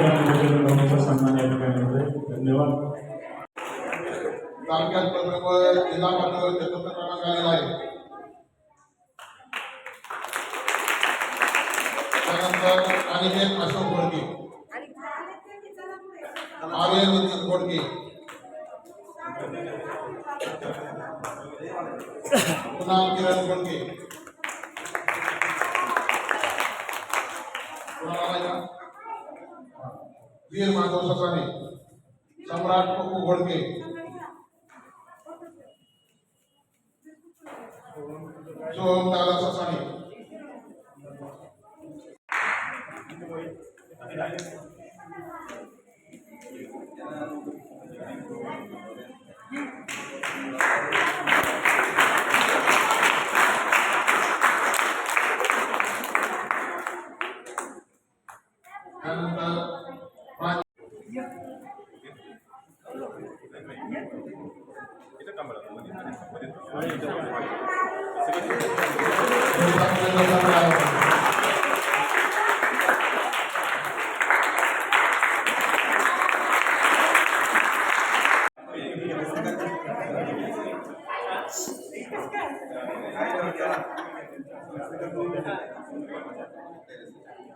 सन्मान या ठिकाणी धन्यवाद तालुक्यात प्रथम जिल्हा पातळीवर चतुर्थ क्रमांक आलेला आहे. त्यानंतर अनिकेत अशोक घोडके आर्यन नितीन घोडके कुणाल किरण घोडके वीर माधव ससाने सम्राट पप्पू घोडके. सोहम दादा ससाने त्यानंतर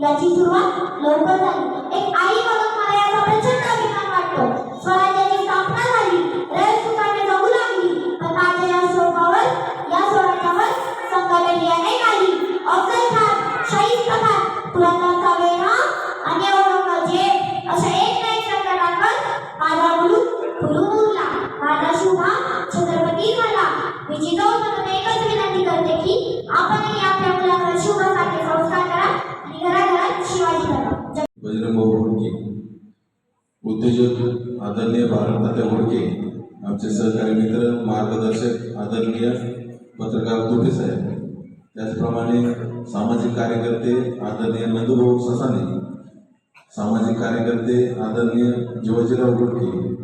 पराक्रमाने याची सुरुवात लवकर झाली एक बजरंग घोडके उद्योजक आदरणीय भारतनाट्य घोडके आमचे सहकारी मित्र, मार्गदर्शक, आदरणीय पत्रकार तुटे साहेब. त्याचप्रमाणे सामाजिक कार्यकर्ते, आदरणीय नंदुभाऊ ससाने. सामाजिक कार्यकर्ते, आदरणीय जीवाजीराव घोडके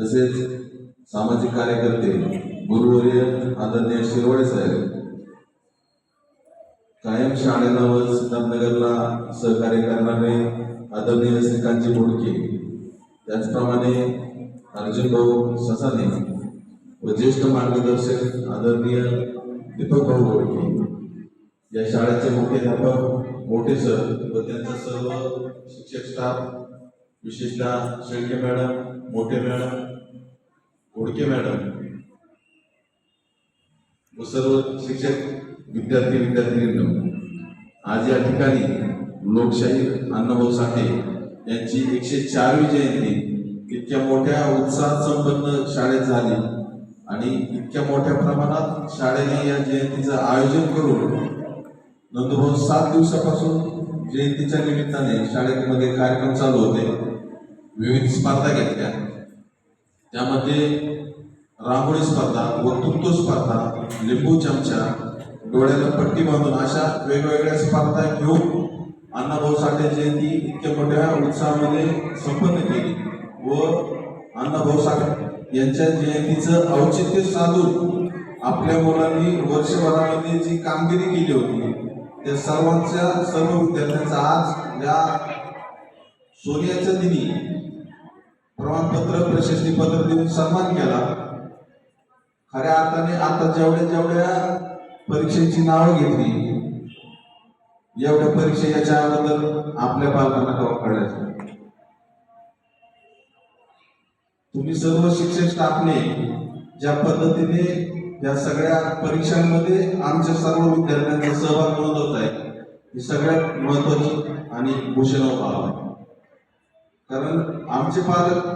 तसेच सामाजिक कार्यकर्ते, गुरुवर्य, आदरणीय शिरवाडे साहेब. कायम शाळेला व सिद्धार्थनगरला सहकार्य करणारे आदरणीय श्रीकांतजी बोडके त्याचप्रमाणे अर्जुन भाऊ ससाने व ज्येष्ठ मार्गदर्शक आदरणीय दीपक भाऊ बोडके या शाळेचे मुख्याध्यापक मोठे सर व त्यांचा सर्व शिक्षक स्टाफ विशेषतः शेळके मॅडम मोठे मॅडम घोडके मॅडम व सर्व शिक्षक विद्यार्थी विद्यार्थिनींनो आज या ठिकाणी लोकशाही अण्णाभाऊ साठे यांची एकशे चारवी जयंती इतक्या मोठ्या उत्साहात संपन्न शाळेत झाली. आणि इतक्या मोठ्या प्रमाणात शाळेने या जयंतीचं आयोजन करून नंदुभाऊ सात दिवसापासून जयंतीच्या निमित्ताने शाळेमध्ये कार्यक्रम चालू होते. विविध स्पर्धा घेतल्या. त्यामध्ये रांगोळी स्पर्धा वक्तृत्व स्पर्धा लिंबू चमचा डोळ्याला पट्टी बांधून अशा वेगवेगळ्या स्पर्धा घेऊन अण्णाभाऊ साठे जयंती इतक्या मोठ्या उत्साहामध्ये संपन्न केली व अण्णाभाऊ साठे यांच्या जयंतीचं औचित्य साधून आपल्या मुलांनी वर्षभरामध्ये जी कामगिरी केली होती त्या सर्वांच्या सर्व विद्यार्थ्यांचा आज या सोन्याच्या दिनी प्रमाणपत्र प्रशस्तीपत्र देऊन सन्मान केला. खऱ्या अर्थाने आता जेवढ्या जेवढ्या परीक्षेची नावं घेतली एवढ्या परीक्षा याच्या अगोदर आपल्या पालकांना कवा कळायचं? तुम्ही सर्व शिक्षक स्टाफने ज्या पद्धतीने या सगळ्या परीक्षांमध्ये आमच्या सर्व विद्यार्थ्यांचा सहभाग नोंदवत आहे ही सगळ्यात महत्वाची आणि भूषण भाव आहे. कारण आमचे पालक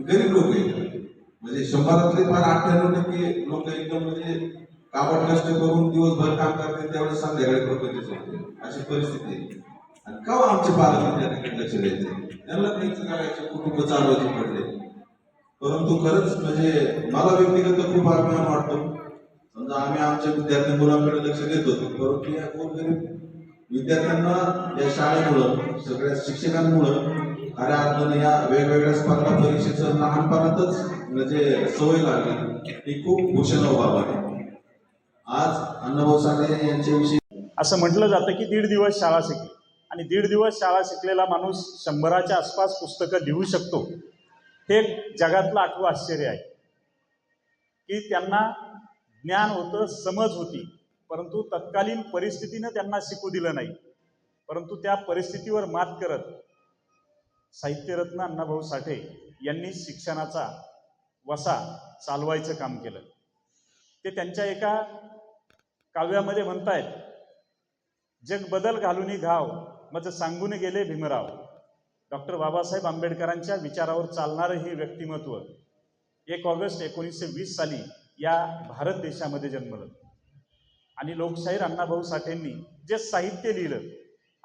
गरीब लोक आहेत. म्हणजे शंभरातले फार अठ्ठ्याण्णव टक्के लोक एकदम म्हणजे कापड नष्ट करून दिवसभर काम करते त्यावेळेस संध्याकाळी प्रगतीच होते. अशी परिस्थिती आणि का आमचे पालक विद्यार्थ्यांकडे लक्ष द्यायचे? त्यांना त्यांचं करायचे कुटुंब चालवायचे पडले. परंतु खरंच म्हणजे मला व्यक्तिगत खूप अभिमान वाटतो. समजा आम्ही आमच्या विद्यार्थी मुलांकडे लक्ष देत होतो. परंतु या गोरगरीब विद्यार्थ्यांना या शाळेमुळं सगळ्या शिक्षकांमुळं खऱ्या अर्थाने या वेगवेगळ्या स्पर्धा परीक्षेचं लहानपणातच म्हणजे सवय लागली. ही खूप भूषण बाब आहे. आज अण्णाभाऊ साठे यांच्याविषयी असं म्हटलं जातं की दीड दिवस शाळा शिकली. आणि दीड दिवस शाळा शिकलेला माणूस शंभराच्या आसपास पुस्तकं लिहू शकतो. हे जगातलं आठवं आश्चर्य आहे. की त्यांना ज्ञान होतं समज होती. परंतु तत्कालीन परिस्थितीनं त्यांना शिकू दिलं नाही. परंतु त्या परिस्थितीवर मात करत साहित्यरत्न अण्णाभाऊ साठे यांनी शिक्षणाचा वसा चालवायचं काम केलं. ते त्यांच्या एका काव्यामध्ये म्हणतायत जग बदल घालून घाव मज सांगून गेले भीमराव. डॉक्टर बाबासाहेब आंबेडकरांच्या विचारावर चालणारं हे व्यक्तिमत्व एक ऑगस्ट एकोणीसशे वीस साली या भारत देशामध्ये जन्मलं. आणि लोकशाहीर अण्णाभाऊ साठेंनी जे साहित्य लिहिलं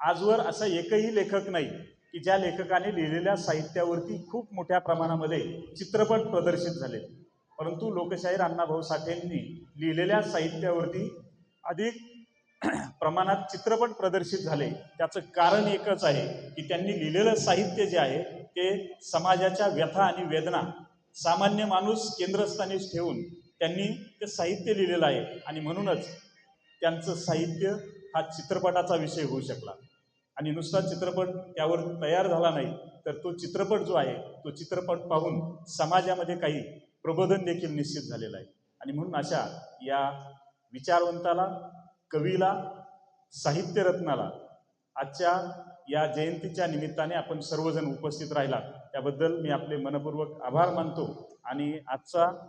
आजवर असा एकही लेखक नाही की ज्या लेखकाने लिहिलेल्या साहित्यावरती खूप मोठ्या प्रमाणामध्ये चित्रपट प्रदर्शित झाले परंतु लोकशाहीर अण्णाभाऊ साठेंनी लिहिलेल्या साहित्यावरती अधिक प्रमाणात चित्रपट प्रदर्शित झाले. त्याचं कारण एकच आहे की त्यांनी लिहिलेलं साहित्य जे आहे ते समाजाच्या व्यथा आणि वेदना सामान्य माणूस केंद्रस्थानीच ठेवून त्यांनी ते साहित्य लिहिलेलं आहे आणि म्हणूनच त्यांचं साहित्य हा चित्रपटाचा विषय होऊ शकला. आणि नुसता चित्रपट त्यावर तयार झाला नाही तर तो चित्रपट जो आहे तो चित्रपट पाहून समाजामध्ये काही प्रबोधन देखील निश्चित झालेलं आहे. आणि म्हणून अशा या विचारवंताला कवीला साहित्यरत्नाला. आजच्या या जयंतीच्या निमित्ताने आपण सर्वजण उपस्थित राहिला. त्याबद्दल मी आपले मनपूर्वक आभार मानतो आणि आजचा